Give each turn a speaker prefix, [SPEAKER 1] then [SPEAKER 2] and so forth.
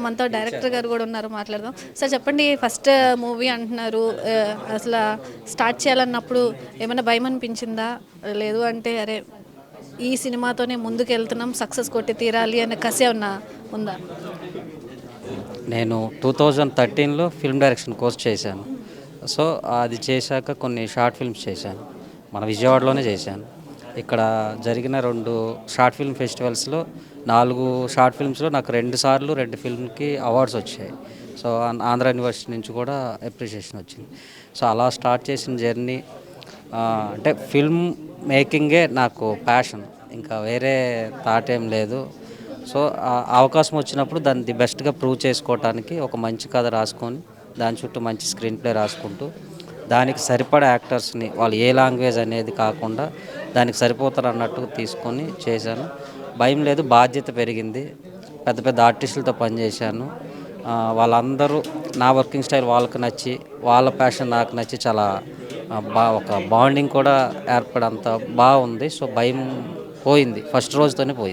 [SPEAKER 1] మనతో డైరెక్టర్ గారు కూడా ఉన్నారు మాట్లాడదాం. సార్ చెప్పండి ఫస్ట్ మూవీ అంటున్నారు అసలు స్టార్ట్ చేయాలన్నప్పుడు ఏమైనా భయం అనిపించిందా? లేదు అంటే అరే ఈ సినిమాతోనే ముందుకు వెళ్తున్నాం సక్సెస్ కొట్టి తీరాలి అనే కసి ఏమన్నా ఉందా?
[SPEAKER 2] నేను టూ థౌజండ్ థర్టీన్లో ఫిల్మ్ డైరెక్షన్ కోర్స్ చేశాను. సో అది చేశాక కొన్ని షార్ట్ ఫిల్మ్స్ చేశాను. మన విజయవాడలోనే చేశాను. ఇక్కడ జరిగిన రెండు షార్ట్ ఫిల్మ్ ఫెస్టివల్స్లో నాలుగు షార్ట్ ఫిల్మ్స్లో నాకు రెండు సార్లు రెండు ఫిల్మ్కి అవార్డ్స్ వచ్చాయి. సో ఆంధ్ర యూనివర్సిటీ నుంచి కూడా అప్రిషియేషన్ వచ్చింది. సో అలా స్టార్ట్ చేసిన జర్నీ అంటే ఫిల్మ్ మేకింగే నాకు ప్యాషన్ ఇంకా వేరే థాట్ ఏం లేదు. సో అవకాశం వచ్చినప్పుడు దాన్ని ది బెస్ట్గా ప్రూవ్ చేసుకోవటానికి ఒక మంచి కథ రాసుకొని దాని చుట్టూ మంచి స్క్రీన్ ప్లే రాసుకుంటూ దానికి సరిపడా యాక్టర్స్ని వాళ్ళు ఏ లాంగ్వేజ్ అనేది కాకుండా దానికి సరిపోతారు అన్నట్టు తీసుకొని చేశాను. భయం లేదు బాధ్యత పెరిగింది. పెద్ద పెద్ద ఆర్టిస్టులతో పనిచేశాను. వాళ్ళందరూ నా వర్కింగ్ స్టైల్ వాళ్ళకి నచ్చి వాళ్ళ ప్యాషన్ నాకు నచ్చి చాలా బా ఒక బాండింగ్ కూడా ఏర్పడంత బాగుంది. సో భయం పోయింది ఫస్ట్ రోజుతోనే పోయింది.